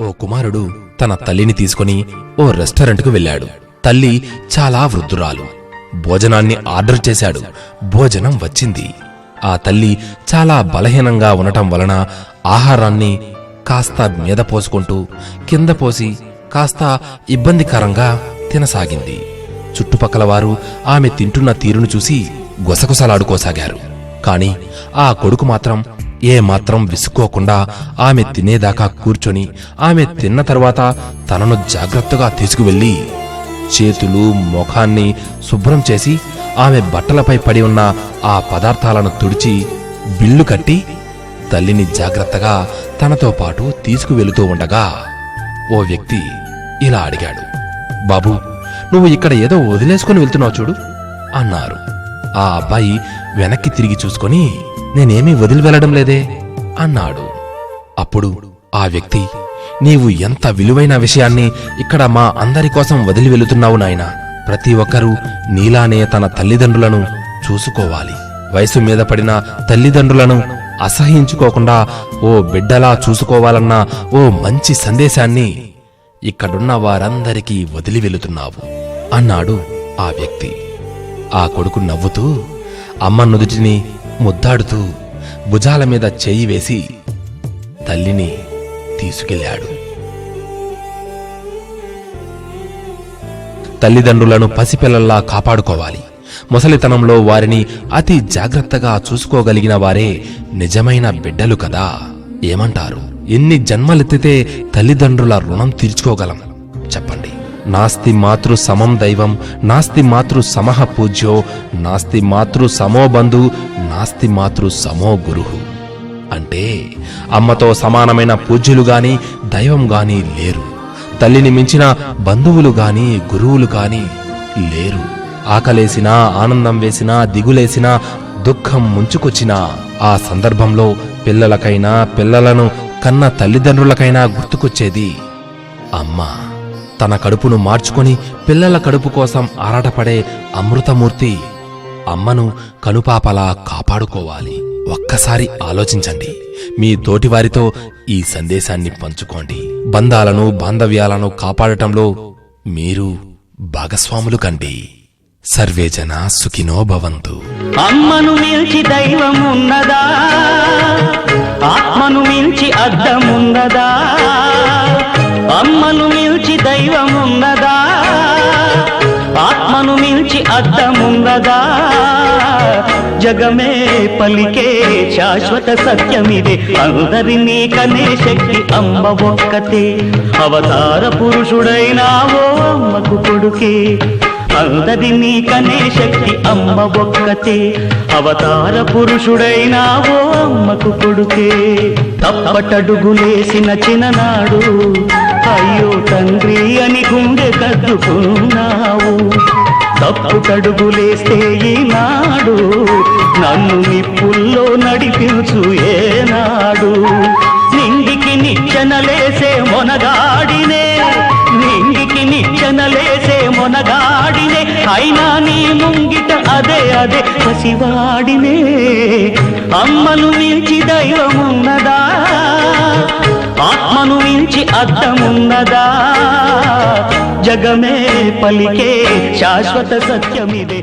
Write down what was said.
ఓ కుమారుడు తన తల్లిని తీసుకుని ఓ రెస్టారెంట్కు వెళ్ళాడు. తల్లి చాలా వృద్ధురాలు. భోజనాన్ని ఆర్డర్ చేశాడు. భోజనం వచ్చింది. ఆ తల్లి చాలా బలహీనంగా ఉండటం వలన ఆహారాన్ని కాస్త మీద పోసుకుంటూ కింద పోసి కాస్త ఇబ్బందికరంగా తినసాగింది. చుట్టుపక్కల వారు ఆమె తింటున్న తీరును చూసి గుసగుసలాడుకోసాగారు. కాని ఆ కొడుకు మాత్రం ఏ మాత్రం విసుక్కోకుండా ఆమె తినేదాకా కూర్చొని ఆమె తిన్న తర్వాత తనను జాగ్రత్తగా తీసుకువెళ్ళి చేతులు ముఖాన్ని శుభ్రం చేసి ఆమె బట్టలపై పడి ఉన్న ఆ పదార్థాలను తుడిచి బిల్లు కట్టి తల్లిని జాగ్రత్తగా తనతో పాటు తీసుకువెళుతూ ఉండగా ఓ వ్యక్తి ఇలా అడిగాడు. బాబు నువ్వు ఇక్కడ ఏదో వదిలేసుకుని వెళ్తున్నావు చూడు అన్నారు. ఆ అబ్బాయి వెనక్కి తిరిగి చూసుకొని నేనేమీ వదిలి వెళ్ళడం లేదే అన్నాడు. అప్పుడు ఆ వ్యక్తి నీవు ఎంత విలువైన విషయాన్ని ఇక్కడ మా అందరి కోసం వదిలి వెళుతున్నావు నాయనా? ప్రతి ఒక్కరూ నీలానే తన తల్లిదండ్రులను చూసుకోవాలి. వయసు మీద పడిన తల్లిదండ్రులను అసహించుకోకుండా ఓ బిడ్డలా చూసుకోవాలన్న ఓ మంచి సందేశాన్ని ఇక్కడున్న వారందరికీ వదిలి వెళుతున్నావు అన్నాడు ఆ వ్యక్తి. ఆ కొడుకు నవ్వుతూ అమ్మ నుదుటిని ముద్దాడుతూ భుజాల మీద చేయి వేసి తల్లిని తీసుకెళ్ళాడు. తల్లిదండ్రులను పసిపిల్లల్లా కాపాడుకోవాలి. ముసలితనంలో వారిని అతి జాగ్రత్తగా చూసుకోగలిగిన వారే నిజమైన బిడ్డలు కదా. ఏమంటారు? ఎన్ని జన్మలెత్తితే తల్లిదండ్రుల రుణం తీర్చుకోగలం. చెప్పండి. నాస్తి మాతృ సమం దైవం నాస్తి మాతృ సమహ పూజ్యో నాస్తి మాతృ సమో బంధు నాస్తి మాతృ సమో గురుహు. అంటే అమ్మతో సమానమైన పూజ్యులు గాని దైవం గాని లేరు. తల్లిని మించిన బంధువులు గాని గురువులు గాని లేరు. ఆకలేసినా ఆనందం వేసినా దిగులేసినా దుఃఖం ముంచుకొచ్చినా ఆ సందర్భంలో పిల్లలకైనా పిల్లలను కన్న తల్లిదండ్రులకైనా గుర్తుకొచ్చేది అమ్మ. తన కడుపును మార్చుకొని పిల్లల కడుపు కోసం ఆరాటపడే అమృతమూర్తి అమ్మను కనుపాపలా కాపాడుకోవాలి. ఒక్కసారి ఆలోచించండి. మీ తోటివారితో ఈ సందేశాన్ని పంచుకోండి. బంధాలను బాంధవ్యాలను కాపాడటంలో మీరు భాగస్వాములు కండి. సర్వేజన సుఖినో భవంతు. అమ్మను మించి దైవం ఉన్నదా ఆత్మను మించి అద్దమున్నదా అమ్మను మించి దైవం ఉన్నదా ఆత్మను మించి అద్దమున్నదా జగమే పలికే శాశ్వత సత్యమిదే. అందరినీ కనే శక్తి అమ్మ ఒక్కతే. అవతార పురుషుడైనావో అమ్మకు కొడుకే. అందరినీ కనే శక్తి అమ్మ ఒక్కతే. అవతార పురుషుడైనావో అమ్మకు కొడుకే. తప్పటడుగులేసిన చిన్ననాడు అయ్యో తండ్రి అని గుండె కద్దుకున్నావు. తప్పుటడుగులేస్తే ఈనాడు నన్ను నిప్పుల్లో నడిపించు ఏనాడు. నింగికి నిచ్చెనలేసే మొనగాడినే నింగికి నిచ్చెనలేసే మొనగాడినే అయినా నీ ముంగిట అదే అదే పసివాడినే. అమ్మను మించి దైవమున్నదా? ఆత్మను మించి అర్థమున్నదా? జగమే పలికే శాశ్వత సత్యమిదే.